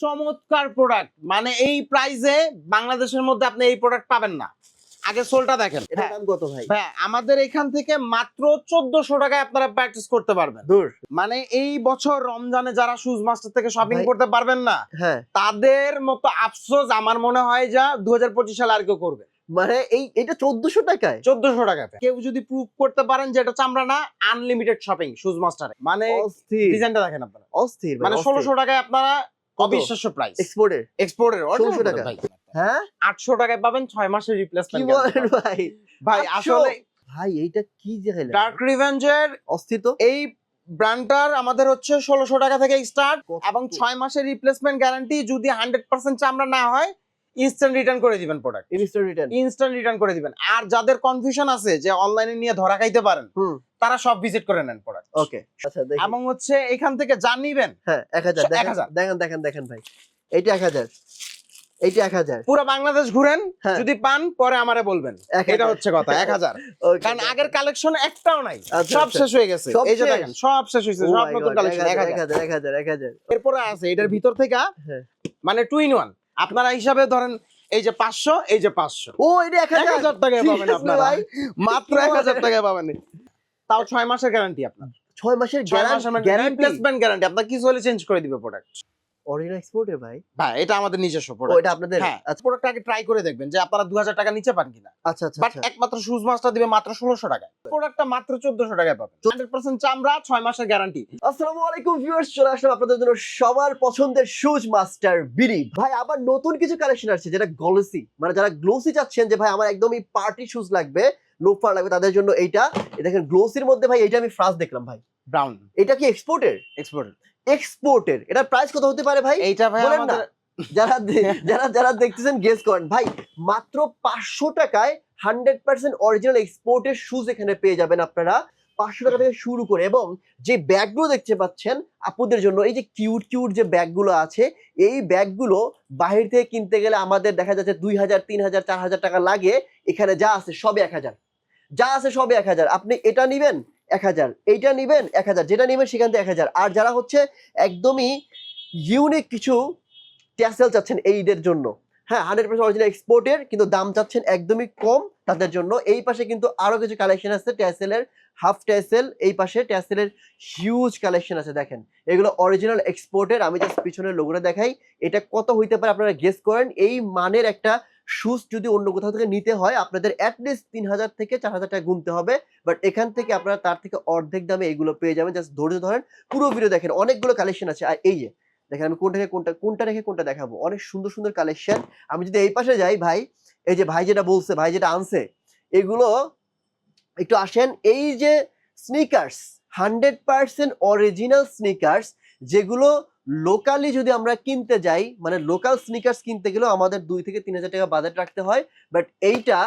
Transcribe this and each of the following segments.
চমৎকার প্রোডাক্ট মানে এই প্রাইসে বাংলাদেশের মধ্যে আপনি এই প্রোডাক্ট পাবেন না। আগে সোলটা দেখেন। হ্যাঁ, দাম কত ভাই? হ্যাঁ আমাদের এখান থেকে মাত্র চোদ্দশো টাকায় আপনারা প্র্যাকটিস করতে পারবেন। মানে এই বছর রমজানে যারা শুজ মাস্টার থেকে শপিং করতে পারবেন না হ্যাঁ। তাদের মতো আফসোস আমার মনে হয় যা দু হাজার পঁচিশ সালে আর কেউ করবে মানে এই এটা চোদ্দশো টাকায়? চোদ্দশো টাকাতে। কেউ যদি প্রুভ করতে পারেন যে এটা চামড়া না আনলিমিটেড শপিং শুজ মাস্টারে মানে ডিজাইনটা দেখেন আপনারা। অস্থির মানে ষোলোশো টাকায় আপনারা অবিশ্বাস্য প্রাইস এক্সপোর্টের এক্সপোর্টের 1600 টাকা। হ্যাঁ? আটশো টাকায় পাবেন ছয় মাসের কি রিপ্লেসমেন্ট বলেন ভাই? ভাই আসলে ভাই এইটা কি যে খাইলেন? ডার্ক রিভেঞ্জের অস্তিত্ব এই ব্র্যান্ডটার আমাদের হচ্ছে ষোলোশো টাকা থেকে স্টার্ট এবং ছয় মাসের রিপ্লেসমেন্ট গ্যারান্টি যদি হান্ড্রেড পার্সেন্ট চামড়া না হয় ইনস্ট্যান্ট রিটার্ন করে দিবেন product instant return instant return করে দিবেন। আর যাদের কনফিউশন আছে যে অনলাইনে নিয়ে ধরা খাইতে পারেন তারা সব ভিজিট করে নেন প্রোডাক্ট ওকে আচ্ছা দেখি। এবং হচ্ছে এখান থেকে যা নিবেন হ্যাঁ এক হাজার। এক দেখেন দেখেন দেখেন দেখেন ভাই। এইটা এক হাজার। এইটা পুরো বাংলাদেশ ঘুরেন হ্যাঁ। যদি পান পরে আমারে বলবেন। এটা হচ্ছে কথা এক হাজার। Okay, কারণ আগের কালেকশন একটাও নাই। আচ্ছা, সব আচ্ছা। শেষ হয়ে গেছে। সব এই যে শেষ? দেখেন সব শেষ হয়েছে। Oh সব নতুন কালেকশন। এরপরে আছে এটার ভিতর থেকে হ্যাঁ। মানে টু ইন ওয়ান আপনারা হিসাবে ধরেন এই যে পাঁচশো এই যে পাঁচশো। ও এটা এক হাজার। টাকায় পাবেন আপনারা? মাত্র এক হাজার টাকায় পাবেন। তাও ছয় মাসের গ্যারান্টি আপনার। ছয় মাসের ছয় মাসের গ্যারান্টি রিপ্লেসমেন্ট গ্যারান্টি আপনার কিছু হলে চেঞ্জ করে দিবে প্রোডাক্ট অরিজিনাল এক্সপোর্টের ভাই? ভাই এটা আমাদের নিজস্ব প্রোডাক্ট এটা আপনাদের? হ্যাঁ আচ্ছা। প্রোডাক্ট আগে ট্রাই করে দেখবেন যে আপনারা দু হাজার টাকা নিচে পান কিনা। আচ্ছা আচ্ছা বাট আচ্ছা। একমাত্র শুজ মাস্টার দিবে মাত্র ষোলোশো টাকায়। প্রোডাক্টটা মাত্র চোদ্দশো টাকায় পাবেন। হান্ড্রেড পার্সেন্ট চামড়া ছয় মাসের গ্যারান্টি আসসালামু আলাইকুম ভিউয়ার্স চলে আসলাম আপনাদের জন্য সবার পছন্দের শুজ মাস্টার বিডি। ভাই আবার নতুন কিছু কালেকশন আসছে যেটা গ্লোসি মানে যারা গ্লোসি চাচ্ছেন যে ভাই আমার একদমই পার্টি শুজ লাগবে লোফার লাগবে তাদের জন্য এইটা। এই দেখেন গ্লোসির মধ্যে ভাই এইটা আমি ফ্রান্স দেখলাম ভাই। ব্রাউন এটা কি এক্সপোর্টের এক্সপোর্ট এক্সপোর্টের এটা প্রাইস কত হতে পারে ভাই? এইটা ভাই বলেন না। যারা যারা যারা দেখতেছেন গেস করেন। ভাই মাত্র পাঁচশো টাকায় হান্ড্রেড পার্সেন্ট অরিজিনাল এক্সপোর্টের শুজ এখানে পেয়ে যাবেন আপনারা। পাঁচশো টাকা থেকে শুরু করে এবং যে ব্যাগগুলো দেখতে পাচ্ছেন আপুদের জন্য এই যে কিউট কিউট যে ব্যাগগুলো আছে এই ব্যাগগুলো বাহির থেকে কিনতে গেলে আমাদের দেখা যাচ্ছে দুই হাজার তিন হাজার চার হাজার টাকা লাগে। এখানে যা আছে সবে এক হাজার। যা আছে সবে এক হাজার। আপনি এটা নিবেন এক হাজার, এইটা নিবেন এক হাজার, যেটা নিবেন সেখান থেকে এক হাজার। আর যারা হচ্ছে একদমই ইউনিক কিছু ট্যাসেল চাচ্ছেন এই ঈদের জন্য হ্যাঁ হান্ড্রেড পার্সেন্ট অরিজিনাল এক্সপোর্টের কিন্তু দাম চাচ্ছেন একদমই কম তাদের জন্য। এই পাশে কিন্তু আরও কিছু কালেকশন আছে ট্যাসেলের হাফ ট্যাসেল এই পাশে ট্যাসেলের হিউজ কালেকশন আছে, দেখেন। এগুলো অরিজিনাল এক্সপোর্টের আমি জাস্ট পিছনের লোগোটা দেখাই। এটা কত হইতে পারে আপনারা গেস করেন? এই মানের একটা শুজ যদি অন্য কোথাও থেকে নিতে হয়, আপনাদের অ্যাটলিস্ট তিন হাজার থেকে চার হাজার টাকা গুনতে হবে। বাট এখান থেকে আপনারা তার থেকে অর্ধেক দামে এইগুলো পেয়ে যাবেন। জাস্ট ধৈর্য ধরেন, পুরো ভিডিও দেখেন, অনেকগুলো কালেকশন আছে। আর এই যে, দেখেন আমি কোনটা কোনটা কোনটা রেখে কোনটা দেখাবো। অনেক সুন্দর সুন্দর কালেকশন আমি যদি এই পাশে যাই ভাই, এই যে ভাই যেটা বলছে, ভাই যেটা আনছে, এগুলো একটু আসেন। এই যে sneakers hundred percent original sneakers যেগুলো লোকালি যদি আমরা কিনতে যাই মানে লোকাল স্নিকার্স কিনতে গেলেও আমাদের দুই থেকে তিন হাজার টাকা বাজেট রাখতে হয়। বাট এইটা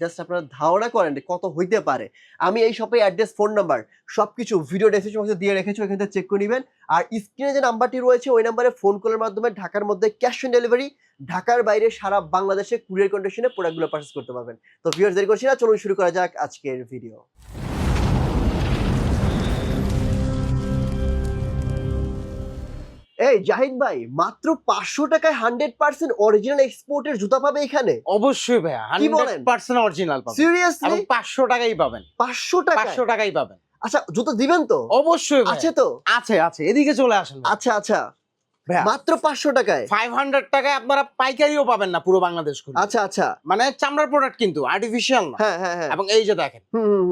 জাস্ট আপনারা ধারণা করেন কত হইতে পারে। আমি এই শপে অ্যাড্রেস ফোন নাম্বার সব কিছু ভিডিও ডেসক্রিপশন বক্সে দিয়ে রেখেছি ওখান থেকে চেক করে নেবেন। আর স্ক্রিনে যে নাম্বারটি রয়েছে, ওই নাম্বারে ফোন কলের মাধ্যমে ঢাকার মধ্যে ক্যাশ অন ডেলিভারি ঢাকার বাইরে সারা বাংলাদেশে কুরিয়ার কন্ডিশনে প্রোডাক্টগুলো পারচেস করতে পারবেন। তো ভিউয়ার্স দেরি করছি না, চলুন শুরু করা যাক আজকের ভিডিও এই জাহিদ ভাই মাত্র পাঁচশো টাকায় হান্ড্রেড পার্সেন্ট অরিজিনাল এক্সপোর্টের জুতা পাবে এখানে? অবশ্যই বলেন? হান্ড্রেড পার্সেন্ট অরিজিনাল পাবেন। সিরিয়াসলি পাঁচশো টাকাই পাবেন। পাঁচশো টাকা পাঁচশো টাকাই পাবেন। আচ্ছা জুতো দিবেন তো? অবশ্যই। আছে তো? আছে আছে এদিকে চলে আসেন আচ্ছা আচ্ছা। মাত্র পাঁচশো টাকায়? ফাইভ হান্ড্রেড টাকায় আপনারা পাইকারিও পাবেন না পুরো বাংলাদেশ ঘুরে। আচ্ছা আচ্ছা। মানে চামড়ার প্রোডাক্ট কিন্তু আর্টিফিশিয়াল না। হ্যাঁ হ্যাঁ হ্যাঁ। এবং এই যে দেখেন।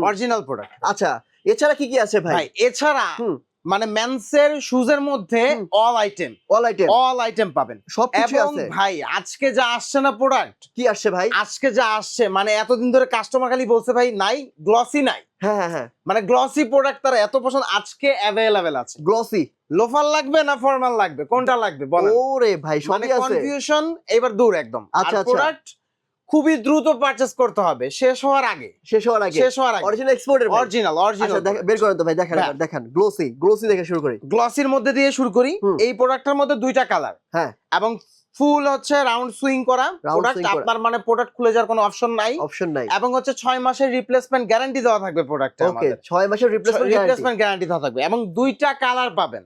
অরিজিনাল প্রোডাক্ট আচ্ছা এছাড়া কি কি আছে ভাই? ভাই এছাড়া হুম। মানে মেন্সের শুজের মধ্যে all item all item all item পাবেন। সব এবং আছে। ভাই আজকে যা আসছে না প্রোডাক্ট কি আসছে ভাই? আজকে যা আসছে মানে এতদিন ধরে কাস্টমার খালি বলছে ভাই নাই গ্লসি নাই। হ্যাঁ হ্যাঁ হ্যাঁ। মানে গ্লসি প্রোডাক্ট তারা এত পছন্দ আজকে অ্যাভেলেবেল আছে। গ্লসি লোফার লাগবে না ফর্মাল লাগবে? কোনটা লাগবে? বলেন। ওরে ভাই মানে সবই আছে। কনফিউশন এবার দূর একদম। আচ্ছা, আচ্ছা। প্রোডাক্ট খুবই দ্রুত পারচেস করতে হবে। শেষ হওয়ার আগে। শেষ হওয়ার আগে। শেষ হওয়ার আগে। অরিজিনাল এক্সপোর্টের অরিজিনাল অরিজিনাল বের করেন তো ভাই দেখেন। দেখেন। গ্লোসি গ্লোসি দেখে শুরু করি। গ্লসির মধ্যে দিয়ে শুরু করি। এই প্রোডাক্টের মধ্যে দুইটা কালার হ্যাঁ। এবং ফুল হচ্ছে রাউন্ড সুইং করা প্রোডাক্ট আপনার মানে প্রোডাক্ট খুলে যাওয়ার কোনো অপশন নাই। অপশন নাই। এবং হচ্ছে ছয় মাসের রিপ্লেসমেন্ট গ্যারান্টি দেওয়া থাকবে প্রোডাক্টে ওকে আমাদের। ছয় মাসের রিপ্লেসমেন্ট গ্যারান্টি রিপ্লেসমেন্ট গ্যারান্টি দেওয়া থাকবে। এবং দুইটা কালার পাবেন।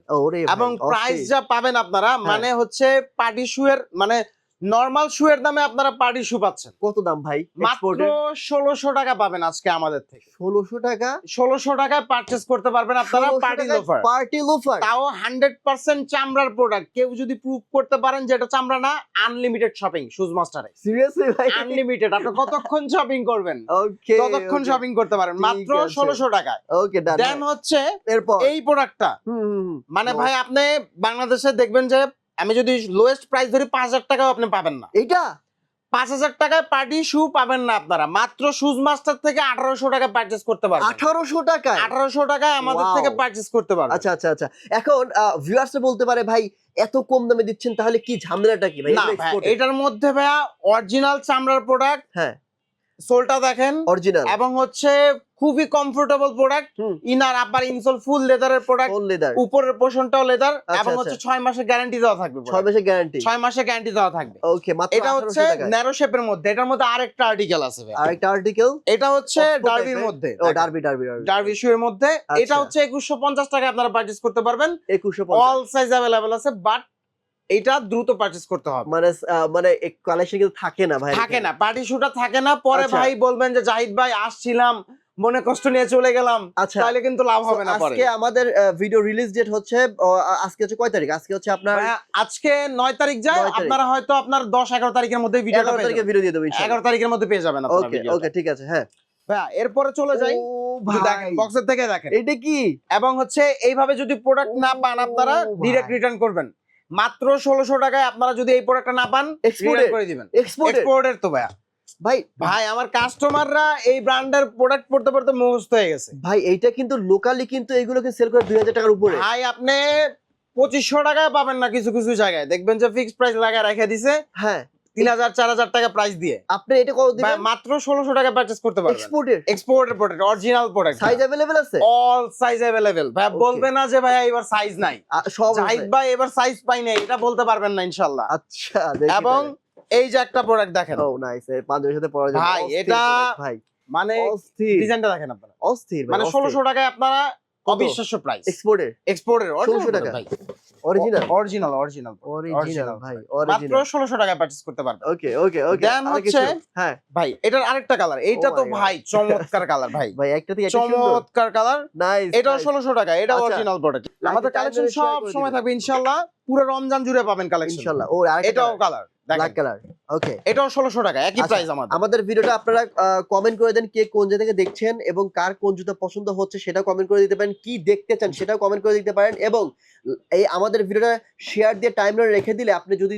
এবং প্রাইস যা পাবেন আপনারা হ্যাঁ। মানে হচ্ছে পার্টি শু এর মানে নরমাল শু এর দামে আপনারা পার্টি শু পাচ্ছেন। কত দাম ভাই? মাত্র ষোলোশো টাকা পাবেন আজকে আমাদের থেকে। ষোলোশো টাকা? ষোলোশো টাকায় পারচেস করতে পারবেন আপনারা পার্টি লোফার পার্টি লোফার তাও হান্ড্রেড পার্সেন্ট চামড়ার প্রোডাক্ট কেউ যদি প্রুভ করতে পারেন যে এটা চামড়া না আনলিমিটেড শপিং শুজ মাস্টারে সিরিয়াসলি ভাই? আনলিমিটেড আপনি কতক্ষণ শপিং করবেন? ওকে ততক্ষণ শপিং করতে পারেন। মাত্র ষোলোশো টাকায়। ওকে দেন হচ্ছে এরপর? এই প্রোডাক্টটা। মানে ভাই আপনি বাংলাদেশে দেখবেন যে আমি যদি লোয়েস্ট প্রাইস ধরি পাঁচ হাজার টাকাও আপনি পাবেন না। এইটা? পাঁচ হাজার টাকায় পার্টি শু পাবেন না আপনারা। মাত্র শুজ মাস্টার থেকে আঠারোশো টাকা পারচেস করতে পারবেন। আঠারোশো টাকায়? আঠারোশো টাকায় আমাদের থেকে পারচেস করতে পারবেন। আচ্ছা আচ্ছা আচ্ছা। এখন ভিউয়ার্স বলতে পারে ভাই এত কম দামে দিচ্ছেন তাহলে কি ঝামেলাটা কি ভাই? না ভাই, এটার মধ্যে ভাইয়া অরিজিনাল চামড়ার প্রোডাক্ট হ্যাঁ। সোলটা দেখেন। অরিজিনাল এবং হচ্ছে খুবই comfortable product. Inner upper insole full লেদারের প্রোডাক্ট ফোন লেদার উপরের পোর্শনটাও লেদার আচ্ছা, এবং হচ্ছে ছয় মাসের গ্যারান্টি দেওয়া থাকবে ছয় product। মাসের গ্যারান্টি ছয় মাসের গ্যারান্টি দেওয়া থাকবে। ওকে মাত্র এটা হচ্ছে ন্যারো শেপের মধ্যে এটার মধ্যে আরেকটা আর্টিকেল আছে ভাই। আরেকটা আর্টিকেল এটা হচ্ছে ডার্বির মধ্যে ও ডার্বি ডার্বি ডার্বি শু এর মধ্যে। আচ্ছা। এটা হচ্ছে একুশশো পঞ্চাশ টাকা আপনারা পারচেস করতে পারবেন। 2150 অল সাইজ অ্যাভেলেবেল আছে বাট এটা দ্রুত পারচেস করতে হবে। মানে মানে কালেকশন কিন্তু থাকে না ভাই। থাকে না পার্টি শুটা থাকে না। পরে আচ্ছা। ভাই বলবেন যে জাহিদ ভাই আসছিলাম মনে কষ্ট নিয়ে চলে গেলাম আচ্ছা তাহলে কিন্তু লাভ হবে না আজকে আমাদের ভিডিও রিলিজ ডেট হচ্ছে আজকে হচ্ছে কয় তারিখ? আজকে হচ্ছে আপনার আজকে নয় তারিখ যায় আপনারা হয়তো আপনার দশ এগারো তারিখের মধ্যে ভিডিওটা এগারো তারিখে ভিডিও দিয়ে দেবো এগারো তারিখের মধ্যে পেয়ে যাবেন আপনারা ওকে ওকে ঠিক আছে হ্যাঁ। ভাইয়া এরপরে চলে যাই। বক্সের থেকে দেখেন। এটা কি? এবং হচ্ছে এইভাবে যদি প্রোডাক্ট না পান আপনারা ডিরেক্ট রিটার্ন করবেন। মাত্র ষোলোশো টাকায় আপনারা যদি এই প্রোডাক্টটা না পান? রিটার্ন করে দিবেন। এক্সপোর্ট এক্সপোর্টের তো ভাইয়া। ভাই ভাই আমার কাস্টমাররা এই ব্র্যান্ডের প্রোডাক্ট পড়তে পড়তে মুখস্থ হয়ে গেছে ভাই এইটা কিন্তু লোকালি কিন্তু এগুলোকে সেল করে দুই হাজার টাকার উপরে ভাই আপনি পঁচিশশো টাকায় পাবেন না কিছু কিছু জায়গায় দেখবেন যে ফিক্সড প্রাইস লাগায় রেখে দিছে হ্যাঁ তিন হাজার চার হাজার টাকা প্রাইস দিয়ে আপনি এটা কত ভাই, দিবেন মাত্র ষোলোশো টাকা পারচেস করতে পারবেন এক্সপোর্টের এক্সপোর্টের product original product size available আছে অল সাইজ অ্যাভেলেবেল ভাই Okay. বলবে না যে ভাই এবার সাইজ নাই আ, সব আছে। জাহিদ ভাই এবার সাইজ পাই নাই এটা বলতে পারবেন না ইনশাল্লাহ আচ্ছা দেখি এবং এই যে একটা প্রোডাক্ট দেখেন। ও নাইস পাঞ্জাবির সাথে পরা যাবে ভাই, এটা ভাই। মানে অস্থির। ডিজাইনটা দেখেন আপনারা। অস্থির মানে ষোলোশো টাকায় আপনারা অবিশ্বাস্য প্রাইস এক্সপোর্টের এক্সপোর্টের 1600 টাকা? ভাই। অরিজিনাল অরিজিনাল অরিজিনাল অরিজিনাল ভাই অরিজিনাল মাত্র অরিজিনাল ষোলোশো টাকায় পারচেস করতে পারবেন। ওকে ওকে ওকে Then হচ্ছে- হ্যাঁ। ভাই এটার আরেকটা কালার এইটা Oh তো ভাই চমৎকার কালার ভাই। ভাই একটা থেকে একটা সুন্দর। চমৎকার কালার নাইস এটাও ষোলোশো টাকা এটা আচ্ছা। অরিজিনাল প্রোডাক্ট আমাদের কালেকশন সব সময় থাকবে ইনশাল্লাহ। পুরো রমজান জুড়ে পাবেন কালেকশন ইনশাআল্লাহ। ও এটাও কালার ব্ল্যাক কালার ওকে এটাও 1600 টাকা একই আচ্ছা, প্রাইস আমাদের। আমাদের ভিডিওটা আপনারা কমেন্ট করে দেন কে কোন জায়গা থেকে দেখছেন এবং কার কোন জুতা পছন্দ হচ্ছে সেটা কমেন্ট করে দিতে পারেন। কি দেখতে চান সেটাও কমেন্ট করে দিতে পারেন এবং এই আমাদের ভিডিওটা শেয়ার দিয়ে টাইম লাইন রেখে দিলে আপনি যদি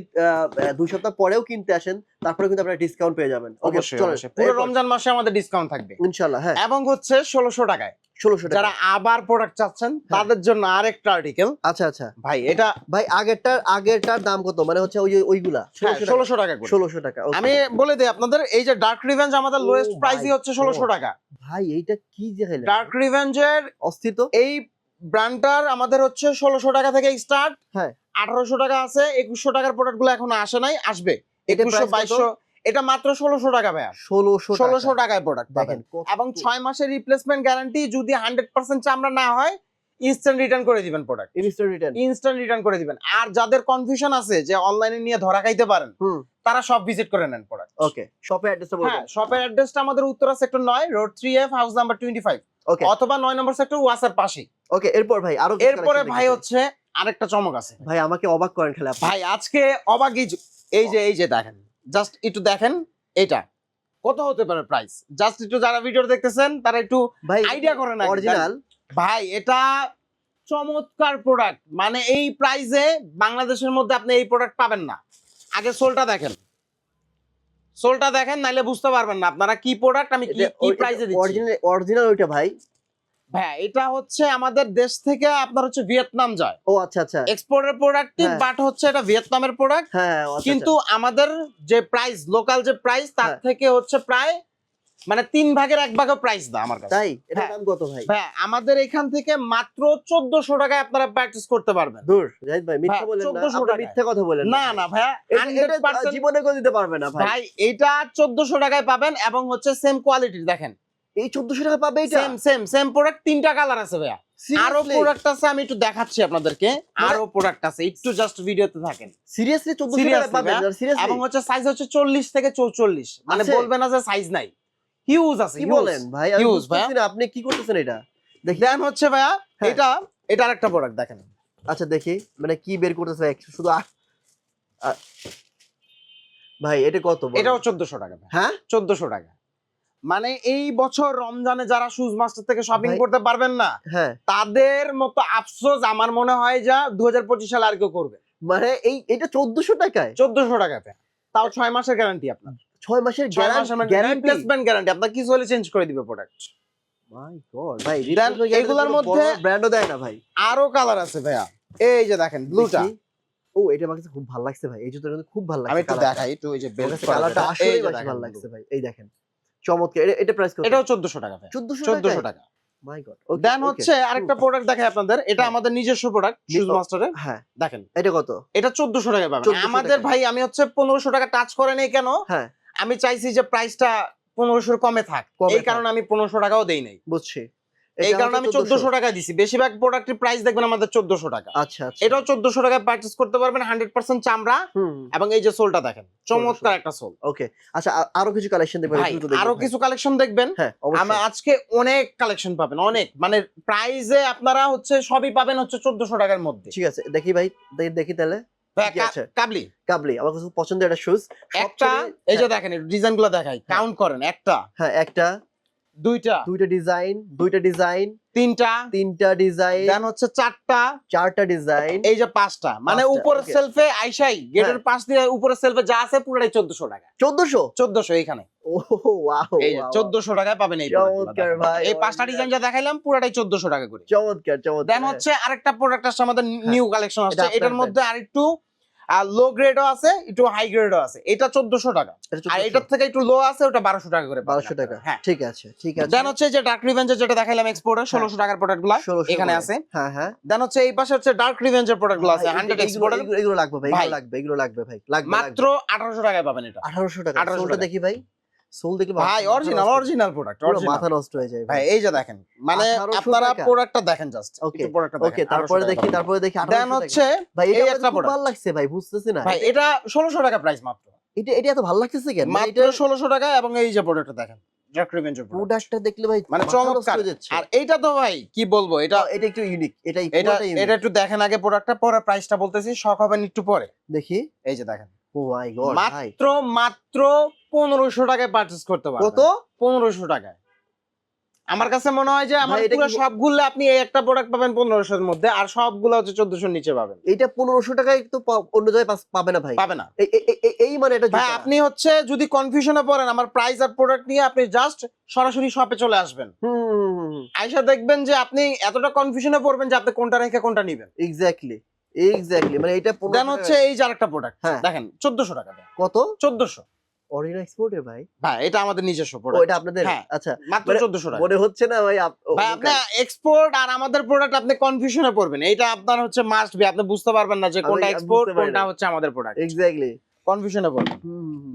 দুই সপ্তাহ পরেও কিনতে আসেন তারপরে কিন্তু আপনারা ডিসকাউন্ট পেয়ে যাবেন। ওকে অবশ্যই পুরো রমজান মাসে আমাদের ডিসকাউন্ট থাকবে। ইনশাআল্লাহ হ্যাঁ। এবং হচ্ছে ষোলোশো টাকায়। ষোলোশো টাকা যারা আবার প্রোডাক্ট চাচ্ছেন তাদের জন্য আরেকটা আর্টিকেল আচ্ছা আচ্ছা। ভাই এটা ভাই আগেরটার আগেরটার দাম কত? মানে হচ্ছে ওই ওইগুলা হ্যাঁ, ষোলোশো ষোলোশো টাকা করে। ষোলোশো টাকা আমি বলে দিই আপনাদের এই যে ডার্ক রিভেঞ্জ আমাদের লোয়েস্ট প্রাইসই হচ্ছে ষোলোশো টাকা। ভাই এইটা কি যে ডার্ক রিভেঞ্জের তো এই ব্র্যান্ডটার আমাদের হচ্ছে ষোলোশো টাকা থেকে স্টার্ট হ্যাঁ। আঠারোশো টাকা আছে একুশশো টাকার প্রোডাক্টগুলো এখনও আসে নাই আসবে। একুশশো বাইশশো এটা মাত্র ষোলোশো টাকা ভাইয়া। ষোলোশো ষোলোশো টাকায় প্রোডাক্ট দেখেন এবং ছয় মাসের রিপ্লেসমেন্ট গ্যারান্টি যদি হান্ড্রেড পার্সেন্ট চামড়া না হয় ইনস্ট্যান্ট রিটার্ন করে দিবেন product instant return instant return করে দিবেন। আর যাদের কনফিউশন আছে যে অনলাইনে নিয়ে ধরা খাইতে পারেন তারা সব ভিজিট করে নেন প্রোডাক্ট ওকে শপে অ্যাড্রেসটা বলুন হ্যাঁ শপের অ্যাড্রেসটা আমাদের উত্তরা সেক্টর নয় road three F house number twenty five okay অথবা নয় নম্বর সেক্টর ওয়াসার পাশে। ওকে এরপর ভাই আরও এরপরে ভাই হচ্ছে আরেকটা চমক আছে। ভাই আমাকে অবাক করেন খেলা ভাই আজকে অবাগই জ- এই যে এই যে দেখেন জাস্ট একটু দেখেন এটা। কত হতে পারে প্রাইস জাস্ট একটু যারা ভিডিও দেখতেছেন তারা একটু ভাই আইডিয়া করেন অরিজিনাল ভাই এটা চমৎকার প্রোডাক্ট মানে এই প্রাইসে বাংলাদেশের মধ্যে আপনি এই প্রোডাক্ট পাবেন না। আগে সোলটা দেখেন। সোলটা দেখেন নাইলে বুঝতে পারবেন না আপনারা কি প্রোডাক্ট আমি কি কি প্রাইসে দিচ্ছি। অরিজিনাল অরিজিনাল ওইটা ভাই। হ্যাঁ এটা হচ্ছে আমাদের দেশ থেকে আপনার হচ্ছে ভিয়েতনাম যায়। ও আচ্ছা আচ্ছা। এক্সপোর্টের প্রোডাক্ট। বাট হচ্ছে এটা ভিয়েতনামের প্রোডাক্ট হ্যাঁ আচ্ছা, কিন্তু আমাদের যে প্রাইস লোকাল যে প্রাইস তার হ্যাঁ। থেকে হচ্ছে প্রায় মানে তিন ভাগের এক ভাগের প্রাইস দাম আমার। কাছে। তাই? এটার হ্যাঁ। দাম কত ভাই? হ্যাঁ আমাদের এখান থেকে মাত্র চোদ্দশো টাকায় আপনারা প্র্যাকটিস করতে পারবেন। দূর জাহিদ ভাই মিথ্যা হ্যাঁ, বলেন না। 1400 আপনি মিথ্যা কথা বলেন না না এটা- এটা 100% জীবনে কেউ দিতে পারবে না ভাই। ভাই এটা চোদ্দশো টাকায় পাবেন এবং হচ্ছে সেম কোয়ালিটির দেখেন। এই চোদ্দশো টাকা পাবে এটা? সেম সেম সেম প্রোডাক্ট তিনটা কালার আছে ভাইয়া। আরও প্রোডাক্ট আছে আমি একটু দেখাচ্ছি আপনাদেরকে। আরও প্রোডাক্ট আছে একটু জাস্ট ভিডিওতে থাকেন। সিরিয়াসলি চোদ্দশো টাকা পাবেন এবং হচ্ছে সাইজ হচ্ছে চল্লিশ থেকে চৌচল্লিশ। মানে বলবেন না যে সাইজ নাই। হিউজ আছে কি বলেন ভাই? Huge, বুঝতেছি আপনি কি করতেছেন এটা? দেখি। দেন হচ্ছে ভাইয়া হ্যাঁ। এটা এটা আরেকটা প্রোডাক্ট দেখেন। আচ্ছা দেখি। মানে কি বের করতেছে? ভাই শুধু ভাই এটা কত? এটাও চোদ্দশো টাকা হ্যাঁ? চোদ্দশো টাকা। মানে এই বছর রমজানে যারা শুজ মাস্টার থেকে শপিং করতে পারবেন না হ্যাঁ। তাদের মতো আফসোস আমার মনে হয় যা দু হাজার পঁচিশ সালে আর কেউ করবে। মানে এই এটা চোদ্দশো টাকায়? চোদ্দশো টাকাতে তাও ছয় মাসের গ্যারান্টি আপনার। ছয় মাসের গ্যারান্টি রিপ্লেসমেন্ট গ্যারান্টি আপনার কিছু হলে চেঞ্জ করে দিবে প্রোডাক্ট মাই গড ভাই এগুলার মধ্যে- ব্র্যান্ডও দেয় না ভাই। আরও কালার আছে ভাইয়া। এই যে দেখেন ব্লুটা ও এটা আমার কাছে খুব ভালো লাগছে ভাই। এই জুতোটা কিন্তু খুব ভালো লাগছে আমি একটু দেখাই একটু ওই যে বেল্ট কালারটা আসলেই ভালো লাগছে ভাই। এই দেখেন চমৎকার। এটা প্রাইস কত? এটাও চোদ্দশো টাকা ভাই 1400 চোদ্দশো টাকা। মাই গড দেন হচ্ছে আরেকটা প্রোডাক্ট দেখাই আপনাদের। এটা হ্যাঁ। আমাদের নিজস্ব প্রোডাক্ট শুজ মাস্টারের হ্যাঁ। দেখেন। এটা কত? এটা টাকা পাবেন। আমাদের ভাই আমি হচ্ছে পনেরোশো টাকা টাচ করে নেই কেন? হ্যাঁ। আমি চাইছি যে প্রাইসটা পনেরোশোর কমে থাক। এই কারণে আমি পনেরোশো টাকাও দেই নাই। বুঝছি। এই কারণে আমি চোদ্দশো টাকা দিছি। বেশিরভাগ প্রোডাক্টের প্রাইস দেখবেন আমাদের চোদ্দশো টাকা। আচ্ছা আচ্ছা। এটাও চোদ্দশো টাকায় পার্চেস করতে পারবেন হান্ড্রেড পার্সেন্ট চামড়া এবং এই যে সোলটা দেখেন চমৎকার একটা সোল। ওকে। আচ্ছা আরও কিছু কালেকশন দেখবেন আরও কিছু কালেকশন দেখবেন। হ্যাঁ আমি আজকে অনেক কালেকশন পাবেন অনেক। মানে প্রাইজে আপনারা হচ্ছে সবই পাবেন হচ্ছে চোদ্দশো টাকার মধ্যে। ঠিক আছে দেখি ভাই দেখি- দেখি তাহলে? কাবলি। কাবলি আমার কাছে পছন্দের একটা শুজ একটা এই যে দেখেন ডিজাইনগুলো দেখাই কাউন্ট করেন একটা। হ্যাঁ একটা। দুইটা। দুইটা ডিজাইন দুইটা ডিজাইন তিনটা। তিনটা ডিজাইন দেন হচ্ছে চারটা। চারটা ডিজাইন এই যে পাঁচটা। মানে উপরের হ্যাঁ। সেলফে আইসাই গেটের পাশ দিয়ে উপরের সেলফে যা আছে পুরোটাই চোদ্দশো টাকা। চোদ্দশো? চোদ্দশো এইখানে। ও ওয়াও এই চোদ্দশো টাকায় পাবেন এই product চমৎকার ভাই, এই পাঁচটা original। ডিজাইন যা দেখাইলাম পুরোটাই চোদ্দশো টাকা করে। চমৎকার চমৎকার। দেন হচ্ছে আরেকটা প্রোডাক্ট আসছে আমাদের নিউ কালেকশন আসছে। হ্যাঁ। আপনার এটার মধ্যে আরেকটু লো গ্রেডও আছে একটু হাই গ্রেডও আছে। এটা চোদ্দশো টাকা। আর এটার থেকে একটু লো আছে ওটা বারোশো টাকা করে বারোশো টাকা। হ্যাঁ। ঠিক আছে ঠিক আছে। দেন হচ্ছে যে ডার্ক রিভেঞ্জের যেটা দেখাইলাম এক্সপোর্টে ষোলোশো টাকার প্রোডাক্টগুলা এখানে আছে। হ্যাঁ হ্যাঁ। দেন হচ্ছে এই পাশে হচ্ছে ডার্ক রিভেঞ্জের প্রোডাক্টগুলো আছে হান্ড্রেড এক্সপোর্টের এগুলো- লাগবে ভাই লাগবে এগুলো লাগবে ভাই লাগবে মাত্র আঠারোশো টাকায় পাবেন এটা। আঠারোশো টাকা। আঠারোশো। দেখি ভাই। সোল দেখলে ভাই অরিজিনাল অরিজিনাল প্রোডাক্ট পুরো মাথা নষ্ট হয়ে যায় ভাই এই যে দেখেন মানে আপনারা। প্রোডাক্টটা দেখেন জাস্ট Okay, প্রোডাক্টটা ওকে তারপরে দেখি তারপরে দেখি দেন হচ্ছে ভাই এটা একটা ভালো লাগছে ভাই বুঝতেছি না। ভাই এটা ষোলোশো টাকা প্রাইস মাত্র। এটা এটা এত ভালো লাগতেছে কেন? মানে মাত্র এটা ষোলোশো টাকা এবং এই যে প্রোডাক্টটা দেখেন প্রোডাক্টটা দেখলে ভাই মানে চমৎকার। আর এইটা তো ভাই কি বলব এটা এটা একটু ইউনিক এটা এটা একটু দেখেন আগে প্রোডাক্টটা পরে প্রাইসটা বলতেছি শখ হবেন একটু পরে। দেখি। এই যে দেখেন। ও মাই গড মাত্র মাত্র পনেরোশো টাকায় পারচেস করতে পারবেন। কত? পনেরোশো টাকায়। আমার কাছে মনে হয় যে আমার পুরো সবগুলো আপনি এই একটা প্রোডাক্ট পাবেন পনেরোশোর মধ্যে আর সবগুলো হচ্ছে চোদ্দশোর নিচে পাবেন। এটা পনেরোশো টাকায় তো অন্য জায়গায় পাবে না ভাই। পাবে না। এই- মানে এটা ভাই আপনি হচ্ছে যদি কনফিউশনে পড়েন আমার প্রাইস আর প্রোডাক্ট নিয়ে আপনি জাস্ট সরাসরি শপে চলে আসবেন। হুম। আইসা দেখবেন যে আপনি এতটা কনফিউশনে পড়বেন যে আপনি কোনটা রেখে কোনটা নিবেন। এক্স্যাক্টলি এক্স্যাক্টলি মানে এটা 1500 দেন হচ্ছে এই যে আরেকটা প্রোডাক্ট হ্যাঁ। দেখেন 1400 টাকা কত? চোদ্দশো। অরিজিনাল এক্সপোর্টের ভাই? ভাই এটা আমাদের নিজস্ব প্রোডাক্ট এটা আপনাদের? হ্যাঁ। আচ্ছা মাত্র মানে- টাকা। মনে হচ্ছে না ভাই ভাই আপনি এক্সপোর্ট আর আমাদের প্রোডাক্ট আপনি কনফিউশনে পড়বেন। এটা আপনার হচ্ছে মাস্ট বি আপনি বুঝতে পারবেন না যে কোনটা এক্সপোর্ট কোনটা হচ্ছে আমাদের প্রোডাক্ট এক্স্যাক্টলি কনফিউশনে পড়বে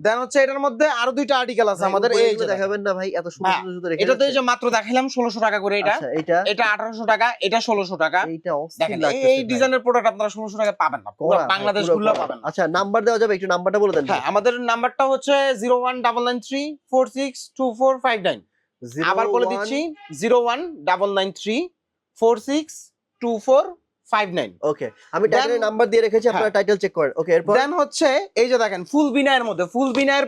দেন হচ্ছে এটার মধ্যে আরও দুইটা আর্টিকেল আছে আমাদের এই দেখাবেন না ভাই এত সুন্দর হ্যাঁ, সুন্দর এটা তো এই যে মাত্র দেখাইলাম 1600 টাকা করে এটা। আচ্ছা, এটা এটা 1800 টাকা এটা 1600 টাকা। এইটা দেখেন এই ডিজাইনের প্রোডাক্ট আপনারা 1600 টাকা পাবেন না পুরো বাংলাদেশগুলো পাবেন আচ্ছা নাম্বার দেওয়া যাবে একটু নাম্বারটা বলে দেন। হ্যাঁ আমাদের নাম্বারটা হচ্ছে 01993462459 আবার বলে দিচ্ছি 01993462459 ফাইভ নাইন ওকে আমি টাইটেলের নাম্বার দিয়ে রেখেছি আপনারা হ্যাঁ। টাইটেল চেক করেন। ওকে এরপর? দেন হচ্ছে এই যে দেখেন ফুল বিনায়ের মধ্যে ফুল বিনায়ের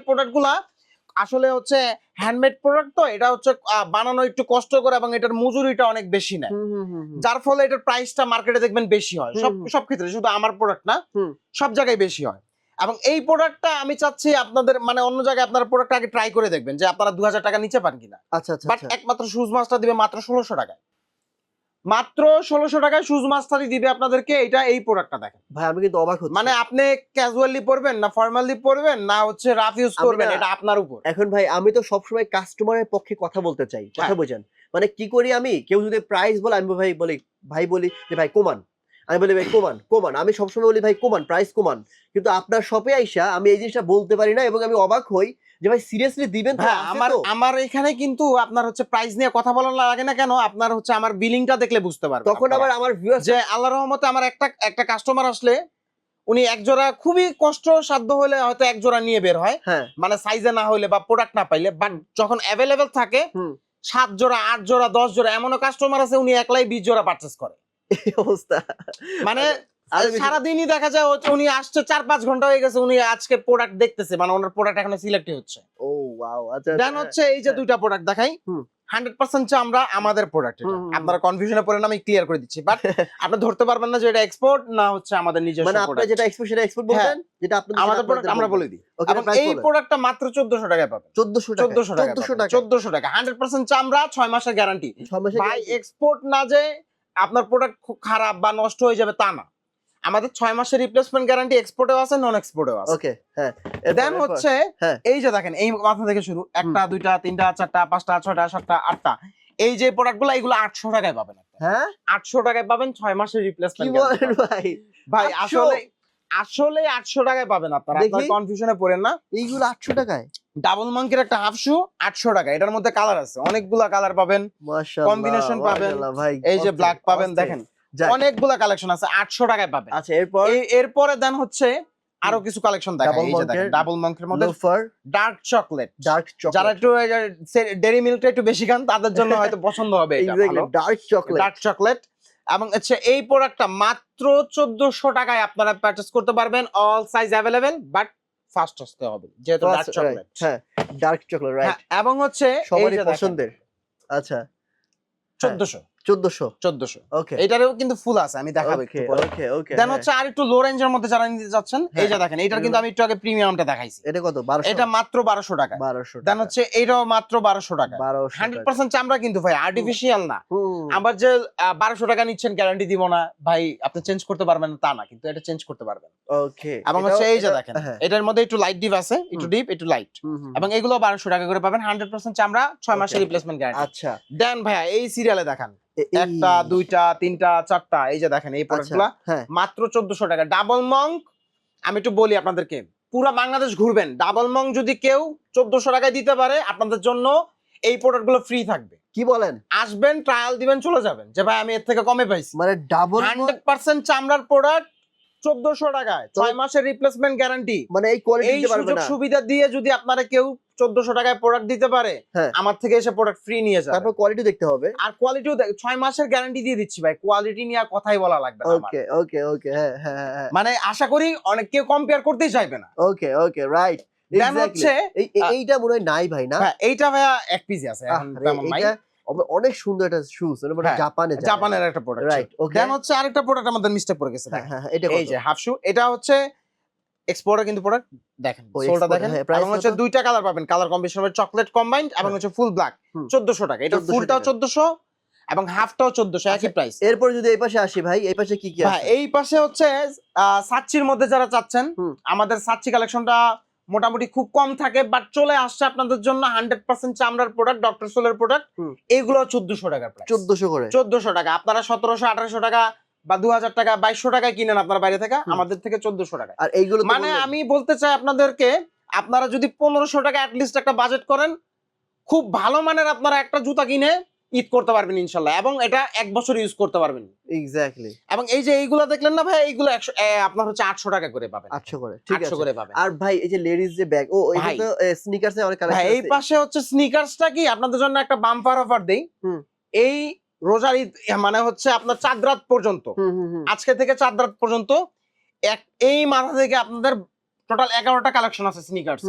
আসলে হচ্ছে হ্যান্ডমেড প্রোডাক্ট তো এটা হচ্ছে বানানো একটু কষ্ট করে এবং এটার মজুরিটা অনেক বেশি নেয়। যার ফলে এটার প্রাইসটা মার্কেটে দেখবেন বেশি হয়। সব সব ক্ষেত্রে শুধু আমার প্রোডাক্ট না সব জায়গায় বেশি হয়। এবং এই প্রোডাক্টটা আমি চাচ্ছি আপনাদের মানে অন্য জায়গায় আপনারা প্রোডাক্ট আগে ট্রাই করে দেখবেন যে আপনারা দু হাজার টাকা নিচে পান কিনা। আচ্ছা আচ্ছা বাট আচ্ছা। একমাত্র শুজ মাছটা দিবে মাত্র ষোলোশো টাকায়। মাত্র ষোলোশো টাকায় সুজ মাস্টারই দিবে আপনাদেরকে এটা এই প্রোডাক্টটা দেখেন। ভাই আমি কিন্তু অবাক হচ্ছি। মানে আপনি ক্যাজুয়ালি পরবেন না ফর্মালি পরবেন না হচ্ছে রাফ ইউজ করবেন এটা আপনার উপর। এখন ভাই আমি তো সবসময় কাস্টমারের পক্ষে কথা বলতে চাই কথা বুঝেন বোঝেন। মানে কি করি আমি? কেউ যদি প্রাইস বলে আমি ভাই বলি ভাই বলি যে ভাই কমান। আমি বলি ভাই কমান কমান। আমি সবসময় বলি ভাই কমান প্রাইস কমান। কিন্তু আপনার শপে আইসা আমি এই জিনিসটা বলতে পারি না এবং আমি অবাক হই যে ভাই সিরিয়াসলি দিবেন তো? আমার আমার এখানে কিন্তু আপনার হচ্ছে প্রাইস নিয়ে কথা বলার লাগে না কেন? আপনার হচ্ছে আমার বিলিংটা দেখলে বুঝতে পারবেন তখন আবার আমার ভিউয়ার্স যে আল্লাহ রহমতে আমার একটা একটা কাস্টমার আসলে উনি এক জোড়া খুবই কষ্ট সাধ্য হলে হয়তো এক জোড়া নিয়ে বের হয়। হ্যাঁ। মানে সাইজে না হইলে বা প্রোডাক্ট না পাইলে বাট যখন অ্যাভেলেবেল থাকে সাত জোড়া আট জোড়া দশ জোড়া এমনও কাস্টমার আছে উনি একলাই বিশ জোড়া পারচেস করে। এই অবস্থা। মানে সারাদিনই দেখা যায় উনি আসছে চার পাঁচ ঘণ্টা হয়ে গেছে উনি আজকে প্রোডাক্ট দেখতেছে মানে ওনার প্রোডাক্ট এখনও সিলেক্ট হচ্ছে। ও ওয়াও আচ্ছা দেন হচ্ছে এই যে দুইটা প্রোডাক্ট দেখাই হান্ড্রেড পার্সেন্ট আমরা আমাদের প্রোডাক্ট। আপনারা কনফিউশনে পড়েন আমি ক্লিয়ার করে দিচ্ছি। বাট আপনি ধরতে পারবেন না যে এটা এক্সপোর্ট না হচ্ছে আমাদের নিজস্ব মানে প্রোডাক্ট যেটা এক্সপোর্ট সেটা এক্সপোর্ট বলতেন যেটা আপনাদের হ্যাঁ। আমাদের প্রোডাক্ট আমরা বলে দিই। এবং এই প্রোডাক্টটা মাত্র চোদ্দশো টাকায় পাবেন। 1400 টাকা চোদ্দশো টাকা 1400 টাকা চোদ্দশো টাকা হান্ড্রেড পার্সেন্ট চামড়া ছয় মাসের গ্যারান্টি 6 মাসের ভাই এক্সপোর্ট না যে আপনার প্রোডাক্ট খুব খারাপ বা নষ্ট হয়ে যাবে তা না। আমাদের ছয় মাসের রিপ্লেসমেন্ট গ্যারান্টি এক্সপোর্টেও আছে নন এক্সপোর্টেও আছে। ওকে হ্যাঁ। দেন হচ্ছে হ্যাঁ। এই যে দেখেন এই মাথা থেকে শুরু একটা দুইটা তিনটা চারটা পাঁচটা ছয়টা সাতটা আটটা এই যে প্রোডাক্টগুলো এইগুলো আটশো টাকায় পাবেন হ্যাঁ? আটশো টাকায় পাবেন ছয় মাসের রিপ্লেসমেন্ট ভাই? ভাই আসলে আসলে আটশো টাকায় পাবেন আপনারা। আপনার কনফিউশনে পড়েন না। এইগুলো 800 টাকায়? ডাবল মাঙ্কের একটা হাফ শু আটশো টাকা। এটার মধ্যে কালার আছে। অনেকগুলা কালার পাবেন Combination পাবেন। ভাই এই যে ব্ল্যাক পাবেন দেখেন অনেকগুলা কালেকশন আছে আটশো টাকায় পাবেন। আচ্ছা এরপর? এরপরে দেন হচ্ছে আরও কিছু কালেকশন দেখা এই যে দেখেন ডাবল মাঙ্কের মধ্যে ডার্ক চকলেট ডার্ক যারা একটু ডেরি মিল্কটা একটু বেশি খান তাদের জন্য হয়তো পছন্দ হবে এটা ডার্ক চকলেট ডার্ক চকলেট এবং হচ্ছে এই প্রোডাক্টটা মাত্র চোদ্দশো টাকায় আপনারা পারচেস করতে পারবেন all size available but fast আসতে হবে যেহেতু ডার্ক চকলেট হ্যাঁ ডার্ক চকলেট রাইট এবং হচ্ছে সবারই পছন্দের। আচ্ছা। চোদ্দশো। 1400 চোদ্দশো। ওকে এটারও কিন্তু ফুল আছে আমি দেখাবো একটু পরে। ওকে ওকে দেন হচ্ছে আর একটু লো রেঞ্জের মধ্যে যারা নিতে যাচ্ছেন এই যে হ্যাঁ। দেখেন এটার কিন্তু আমি একটু আগে প্রিমিয়ামটা দেখাইছি। এটা কত? 1200 এটা মাত্র বারোশো টাকা। 1200 দেন হচ্ছে মাত্র টাকা। 1200 হান্ড্রেড চামড়া কিন্তু ভাই আর্টিফিশিয়াল না। আবার যে টাকা নিচ্ছেন গ্যারান্টি দিব না। ভাই আপনি চেঞ্জ করতে পারবেন তা না কিন্তু এটা চেঞ্জ করতে পারবেন। ওকে এবং হচ্ছে এই যে দেখেন হ্যাঁ। এটার মধ্যে একটু লাইট ডিপ আছে একটু ডিপ একটু লাইট এবং এগুলো বারোশো টাকা করে পাবেন হান্ড্রেড পার্সেন্ট চামড়া ছয় মাসের রিপ্লেসমেন্ট গ্যারান্টি আচ্ছা। দেন ভাইয়া এই সিরিয়ালে দেখান। একটা দুইটা তিনটা চারটা এই যে দেখেন এই আচ্ছা, প্রোডাক্টগুলা হ্যাঁ। মাত্র চোদ্দশো টাকা। ডাবল মঙ্ক আমি একটু বলি আপনাদেরকে পুরো বাংলাদেশ ঘুরবেন। ডাবল মঙ্ক যদি কেউ চোদ্দশো টাকায় দিতে পারে আপনাদের জন্য এই প্রোডাক্টগুলো ফ্রি থাকবে। কি বলেন? আসবেন ট্রায়াল দিবেন চলে যাবেন। যে ভাই আমি এর থেকে কমে পাইছি। মানে ডাবল হান্ড্রেড পার্সেন্ট চামড়ার প্রোডাক্ট চোদ্দশো টাকায়। ছয় মাসের রিপ্লেসমেন্ট গ্যারান্টি মানে এই কোয়ালিটি এই দিতে পারবে সুযোগ সুবিধা দিয়ে যদি আপনারা কেউ চোদ্দশো টাকায় প্রোডাক্ট দিতে পারে হ্যাঁ। আমার থেকে এসে প্রোডাক্ট ফ্রি নিয়ে যাবে। তারপর কোয়ালিটি দেখতে হবে। আর কোয়ালিটিও ছয় মাসের গ্যারান্টি দিয়ে দিচ্ছি ভাই কোয়ালিটি নিয়ে আর কথাই বলা লাগবে না ওকে ওকে ওকে হ্যাঁ হ্যাঁ মানে আশা করি অনেক কেউ কম্পেয়ার করতেই চাইবে না। ওকে ওকে রাইট দেন হচ্ছে এই এই- এইটা মনে হয় নাই ভাই না? হ্যাঁ এইটা ভাইয়া এক পিসি আছে তেমন নাই অনেক সুন্দর একটা শুজ মানে জাপানে জাপানের একটা প্রোডাক্ট রাইট ওকে দেন হচ্ছে আরেকটা প্রোডাক্ট আমাদের মিস্টেক পড়ে গেছে হ্যাঁ হ্যাঁ হ্যাঁ, এটা এই যে হাফ শু এটা হচ্ছে এক্সপোর্টার কিন্তু প্রোডাক্ট দেখেন সোলটা দেখেন হ্যাঁ, এবং হচ্ছে দুইটা কালার পাবেন কালার কম্বিনেশন হবে চকলেট কম্বাইন্ড এবং হ্যাঁ। হচ্ছে ফুল ব্ল্যাক হুম। 1400 টাকা এটা ফুলটাও টাকা। 1400 এবং হাফটাও 1400 একই আচ্ছা, প্রাইস এরপর যদি এই পাশে আসি ভাই এই পাশে কি কি হ্যাঁ আছে এই পাশে হচ্ছে সাচ্চির মধ্যে যারা চাচ্ছেন। আমাদের সাচ্চি কালেকশনটা মোটামুটি খুব কম থাকে বাট চলে আসছে আপনাদের জন্য হান্ড্রেড পার্সেন্ট চামড়ার প্রোডাক্ট ডক্টর সোলের প্রোডাক্ট হুম। এইগুলো চোদ্দশো টাকা প্রাইস 1400 করে চোদ্দশো টাকা আপনারা সতেরোশো আঠারোশো টাকা বা দু হাজার টাকা বাইশশো টাকায় কিনেন আপনার বাইরে থেকে আমাদের থেকে চোদ্দশো টাকা আর এইগুলো মানে আমি বলতে চাই আপনাদেরকে আপনারা যদি পনেরোশো টাকা অ্যাটলিস্ট একটা বাজেট করেন খুব ভালো মানের আপনারা একটা জুতা কিনে ঈদ করতে পারবেন ইনশাল্লাহ এবং এটা এক বছর ইউজ করতে পারবেন। এক্স্যাক্টলি এবং এই যে এইগুলো দেখলেন না ভাই এইগুলো একশো আপনার হচ্ছে আটশো টাকা করে পাবেন। 800 করে ঠিক আটশো আছে। করে পাবেন। আর ভাই এই যে লেডিস যে ব্যাগ ও। তো স্নিকার্সে অনেক এই পাশে হচ্ছে স্নিকার্সটা কি আপনাদের জন্য একটা বাম্পার অফার দেই। এই রোজার ঈদ মানে হচ্ছে আপনার চাঁদ রাত পর্যন্ত আজকে থেকে চাঁদ রাত পর্যন্ত এক এই মাথা থেকে আপনাদের টোটাল এগারোটা কালেকশন আছে স্নিকার্স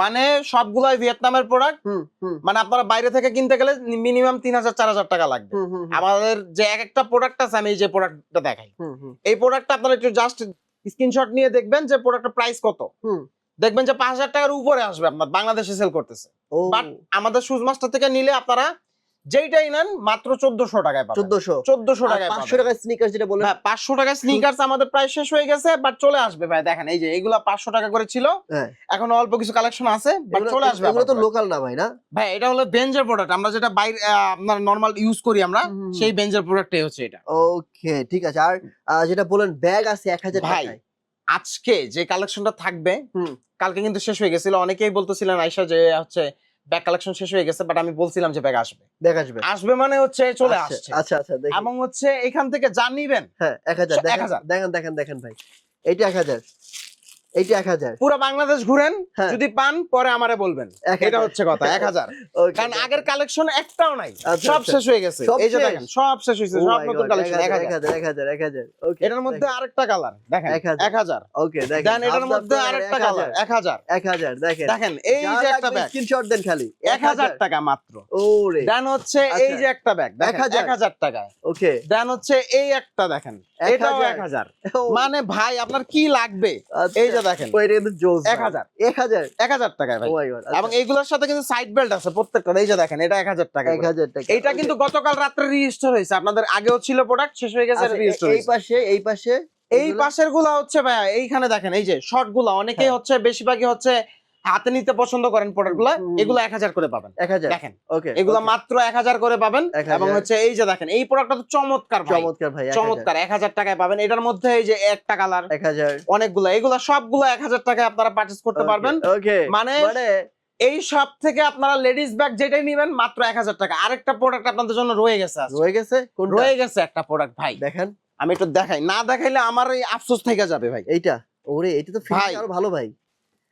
মানে সবগুলাই ভিয়েতনামের প্রোডাক্ট মানে আপনারা বাইরে থেকে কিনতে গেলে মিনিমাম তিন হাজার চার হাজার টাকা লাগবে। আমাদের যে এক একটা প্রোডাক্ট আছে আমি এই যে প্রোডাক্টটা দেখাই। এই প্রোডাক্টটা আপনারা একটু জাস্ট স্ক্রিনশট নিয়ে দেখবেন যে প্রোডাক্টের প্রাইস কত। দেখবেন যে পাঁচ হাজার টাকার উপরে আসবে আপনার বাংলাদেশে সেল করতেছে। বাট আমাদের শুজ মাস্টার থেকে নিলে আপনারা যেইটাই নেন মাত্র চোদ্দশো টাকায় চোদ্দশো। চোদ্দশো টাকায় পাঁচশো টাকায় স্নিকার যেটা বললেন? হ্যাঁ পাঁচশো টাকায় স্নিকার্স আমাদের প্রায় শেষ হয়ে গেছে বাট চলে আসবে ভাই দেখেন এই যে এগুলা পাঁচশো টাকা করে ছিল। হ্যাঁ। এখন অল্প কিছু কালেকশন আছে বাট চলে আসবে এগুলো তো লোকাল না ভাই না? ভাই এটা হলো বেঞ্জের প্রোডাক্ট আমরা যেটা বাইরে আপনার নর্মাল ইউজ করি আমরা সেই বেঞ্জের প্রোডাক্টই হচ্ছে এটা। ওকে ঠিক আছে। আর যেটা বলেন ব্যাগ আছে এক হাজার ভাই, আজকে যে কালেকশনটা থাকবে। কালকে কিন্তু শেষ হয়ে গেছিল। অনেকেই বলতেছিলেন আয়সা যে হচ্ছে ব্যাগ কালেকশন শেষ হয়ে গেছে বাট আমি বলছিলাম যে ব্যাগ আসবে। ব্যাগ আসবে। আসবে মানে হচ্ছে চলে আসছে আচ্ছা আচ্ছা দেখি। এবং হচ্ছে এখান থেকে যা নিবেন হ্যাঁ এক হাজার। এক দেখেন দেখেন দেখেন দেখেন ভাই। এইটা এক হাজার। এইটা এক হাজার। পুরো বাংলাদেশ ঘুরেন হ্যাঁ। যদি পান পরে আমারে বলবেন। এটা হচ্ছে কথা এক হাজার। কারণ আগের কালেকশন একটাও নাই। আচ্ছা, সব আচ্ছা। শেষ হয়ে গেছে। সব এই যে শেষ? দেখেন সব শেষ হয়েছে Oh সব নতুন কালেকশন এক এক হাজার, এক হাজার হাজার এক হাজার এক হাজার। ওকে এটার মধ্যে আরেকটা কালার দেখেন এক হাজার। ওকে দেখেন। এটার মধ্যে আরেকটা কালার এক হাজার। এক হাজার দেখেন। দেখেন এই যে একটা ব্যাগ স্ক্রিনশট দেন খালি। এক হাজার টাকা মাত্র। ওরে। দেন হচ্ছে এই আচ্ছা। যে একটা ব্যাগ 1000 এক হাজার। টাকায়। ওকে দেন হচ্ছে এই একটা দেখেন। এটাও এক হাজার। মানে ভাই আপনার কি লাগবে? এই যে দেখেন। এক হাজার। এক হাজার? এক হাজার টাকায় ভাই। গড এবং এইগুলোর সাথে কিন্তু সাইড বেল্ট আছে প্রত্যেকটা। এই যে দেখেন এটা এক হাজার টাকা এক হাজার টাকা। এটা কিন্তু গতকাল রাত্রে রিজিস্টার হয়েছে। আপনাদের আগেও ছিল প্রোডাক্ট শেষ হয়ে গেছে আচ্ছা, এই পাশে এই পাশে এই পাশেরগুলা হচ্ছে ভাইয়া এইখানে দেখেন এই যে শর্টগুলা অনেকেই হ্যাঁ। হচ্ছে বেশিরভাগই হচ্ছে হাতে নিতে পছন্দ করেন প্রোডাক্টগুলা হুম। এগুলো এক হাজার করে পাবেন। এক হাজার। দেখেন ওকে এগুলা মাত্র এক হাজার করে পাবেন এবং হচ্ছে এই যে দেখেন এই প্রোডাক্টটা তো চমৎকার ভাই। চমৎকার ভাই চমৎকার এক হাজার টাকায় পাবেন। এটার মধ্যে এই যে একটা কালার এক হাজার। অনেকগুলো এগুলা সবগুলো এক হাজার টাকায় আপনারা পার্চেস করতে পারবেন। মানে মানে এই সব থেকে আপনারা লেডিস ব্যাগ যেটাই নেবেন মাত্র এক হাজার টাকা। আরেকটা প্রোডাক্ট আপনাদের জন্য রয়ে গেছে রয়ে গেছে? রয়ে গেছে একটা প্রোডাক্ট ভাই। দেখেন। আমি একটু দেখাই। না দেখাইলে আমার এই আফসোস থেকে যাবে ভাই। এইটা? ওরে এটা তো ভালো ভাই।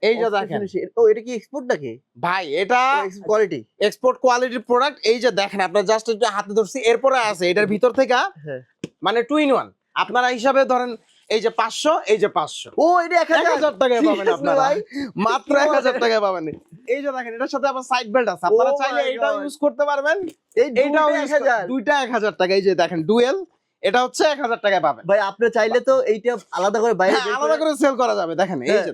এই যে দেখেন। ও এটা কি এক্সপোর্ট নাকি? ভাই এটা কোয়ালিটি এক্সপোর্ট কোয়ালিটির প্রোডাক্ট এই যে দেখেন আপনার জাস্ট একটু হাতে ধরছি এরপরে আছে এটার ভিতর থেকে হ্যাঁ। মানে টু ইন ওয়ান আপনারা হিসাবে ধরেন এই যে পাঁচশো এই যে পাঁচশো। ও এটা এক এক হাজার হাজার টাকায় পাবেন আপনারা। মাত্র এক হাজার টাকায় পাবেন। এই যে দেখেন এটার সাথে আবার সাইড বেল্ট আছে। আপনারা Oh চাইলে my ইউজ করতে পারবেন। এইটাও এক হাজার। দুইটা এক হাজার টাকা। এই যে দেখেন ডুয়েল এটা হচ্ছে এক হাজার টাকায় পাবেন। ভাই আপনি চাইলে তো এইটা আলাদা করে বাইরে হ্যাঁ, আলাদা করে- সেল করা যাবে। দেখেন এই হ্যাঁ। যে।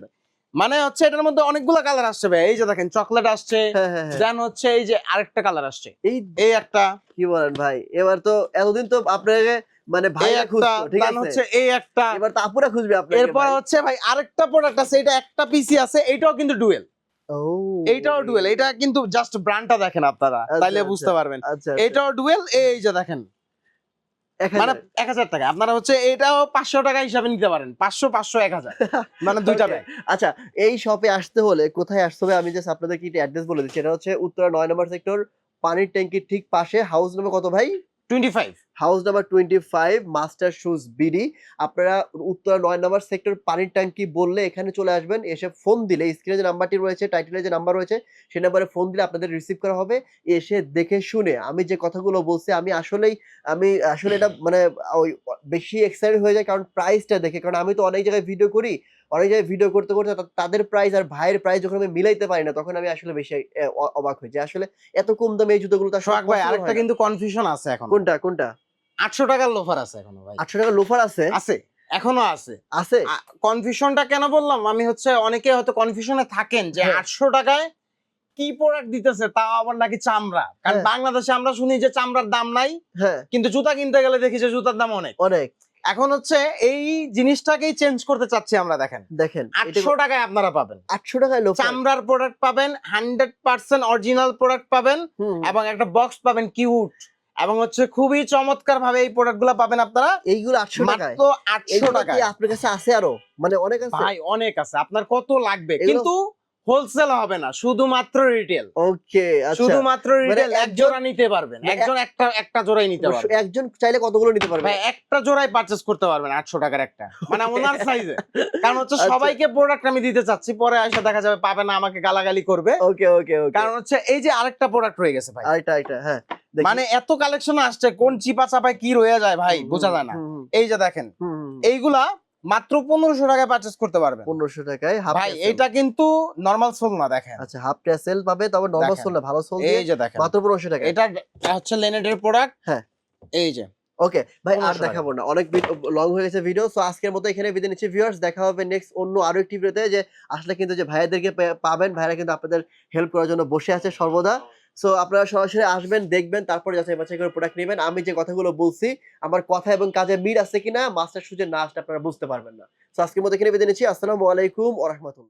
মানে হচ্ছে এটার মধ্যে অনেকগুলো কালার আসছে ভাই। এই যে দেখেন চকলেট আসছে হ্যাঁ হ্যাঁ হ্যাঁ। দেন হচ্ছে এই যে আরেকটা কালার আসছে। এই এই একটা। কি বলেন ভাই? এবার তো এতদিন তো আপনাকে মানে ভাই এই একটা খুঁজতো ঠিক দেন আছে? হচ্ছে এই একটা। এবার তো আপুরা খুঁজবে আপনাকে এরপর হচ্ছে ভাই আরেকটা প্রোডাক্ট আছে এটা একটা পিসি আছে এটাও কিন্তু ডুয়েল এইটাও ডুয়েল এটা কিন্তু জাস্ট ব্র্যান্ডটা দেখেন আপনারা আচ্ছা, তাইলে আচ্ছা। বুঝতে পারবেন। আচ্ছা এটাও ডুয়েল এই যে দেখেন। মানে এক হাজার টাকা। আপনারা হচ্ছে এটাও পাঁচশো টাকা হিসাবে নিতে পারেন। পাঁচশো পাঁচশো এক হাজার। মানে দুইটা ব্যাগ আচ্ছা এই শপে আসতে হলে কোথায় আসতে হবে? আমি জাস্ট আপনাদের কি অ্যাড্রেস বলে দিচ্ছি। এটা হচ্ছে উত্তরা নয় নম্বর সেক্টর পানির ট্যাঙ্কির ঠিক পাশে হাউস নম্বর কত ভাই? Twenty five house number twenty five master shoes BD. আপনারা উত্তরা নয় নম্বর সেক্টর পানির ট্যাঙ্কি বললে এখানে চলে আসবেন, এসে ফোন দিলে স্ক্রিনে যে নাম্বারটি রয়েছে টাইটেলে যে নাম্বার রয়েছে সেই নাম্বারে ফোন দিলে আপনাদের রিসিভ করা হবে। এসে দেখে শুনে, আমি যে কথাগুলো বলছি, আমি আসলেই, আমি আসলে এটা মানে ওই বেশি এক্সাইটেড হয়ে যায় কারণ প্রাইসটা দেখে, কারণ আমি তো অনেক জায়গায় ভিডিও করি অনেক জায়গায় ভিডিও করতে করতে তাদের প্রাইস আর ভাইয়ের প্রাইস যখন আমি মিলাইতে পারি না তখন আমি আসলে বেশি অবাক হই যে আসলে এত কম দামে এই জুতোগুলো তো আসলে সোহাগ ভাই আরেকটা কিন্তু কনফিউশন আছে এখন। কোনটা কোনটা? আটশো টাকার লোফার আছে এখনও ভাই। আটশো টাকা লোফার আছে? আছে এখনও আছে। আছে? কনফিউশনটা কেন বললাম? আমি হচ্ছে অনেকে হয়তো কনফিউশনে থাকেন যে হ্যাঁ। আটশো টাকায় কি প্রোডাক্ট দিতেছে তাও আবার নাকি চামড়া। কারণ হ্যাঁ। বাংলাদেশে আমরা শুনি যে চামড়ার দাম নাই হ্যাঁ। কিন্তু জুতা কিনতে গেলে দেখি যে জুতার দাম অনেক। অনেক। এখন হচ্ছে এই জিনিসটাকেই চেঞ্জ করতে চাচ্ছি আমরা দেখেন। দেখেন আটশো টাকায় আপনারা পাবেন। আটশো টাকায় চামড়ার প্রোডাক্ট পাবেন হান্ড্রেড পার্সেন্ট অরিজিনাল প্রোডাক্ট পাবেন এবং একটা বক্স পাবেন কিউট এবং হচ্ছে খুবই চমৎকার ভাবে এই প্রোডাক্টগুলা পাবেন আপনারা। এইগুলো আটশো টাকায়। আটশো টাকায়। আপনার কাছে আছে আরও? মানে অনেক আছে। ভাই অনেক আছে। আপনার কত লাগবে? কিন্তু হোলসেল হবে না শুধুমাত্র রিটেল ওকে আচ্ছা। শুধুমাত্র রিটেল এক জোড়া নিতে পারবেন মানে একজন একটা একটা জোড়াই নিতে পারবেন। একজন চাইলে কতগুলো নিতে পারবে? ভাই একটা জোড়াই পারচেজ করতে পারবেন আটশো টাকার একটা। মানে ওনার সাইজে কারণ হচ্ছে আচ্ছা। সবাইকে প্রোডাক্ট আমি দিতে চাচ্ছি পরে এসে দেখা যাবে পাবে না আমাকে গালাগালি করবে। ওকে ওকে ওকে কারণ হচ্ছে এই যে আরেকটা প্রোডাক্ট রয়ে গেছে ভাই। আরেকটা আরেকটা হ্যাঁ মানে এত কালেকশন আসছে কোন চিপা চাপায় কি রয়ে যায় ভাই বোঝা যায় না। এই যে দেখেন। এইগুলা মাত্র পনেরোশো টাকায় পারচেজ করতে পারবেন। পনেরোশো টাকায় ভাই এইটা কিন্তু নর্মাল সোল না দেখেন। আচ্ছা হাফ সেল পাবে তবে নর্মাল সোল না ভালো সোল এই যে দেখেন। মাত্র পনেরোশো টাকা এটা হচ্ছে লেনেটের প্রোডাক্ট হ্যাঁ। এই যে। ওকে ভাই আর দেখাবো না। অনেক লং হয়ে গেছে ভিডিও সো আজকের মতো এখানে বিদায় নিচ্ছি ভিউয়ার্স দেখা হবে নেক্সট অন্য আরও একটি ভিডিওতে যে আসলে কিন্তু যে ভাইয়াদেরকে পাবেন ভাইরা কিন্তু আপনাদের হেল্প করার জন্য বসে আছে সর্বদা। সো আপনারা সরাসরি আসবেন, দেখবেন, তারপরে যাচাই বাছাই করে প্রোডাক্ট নেবেন। আমি যে কথাগুলো বলছি, আমার কথা এবং কাজে মিল আছে কিনা মাস্টার সুজের না আসলে আপনারা বুঝতে পারবেন না। সো আজকের মতো এখানে বেঁধে নিচ্ছি। আসসালামু আলাইকুম ওরহমতুল্লাহ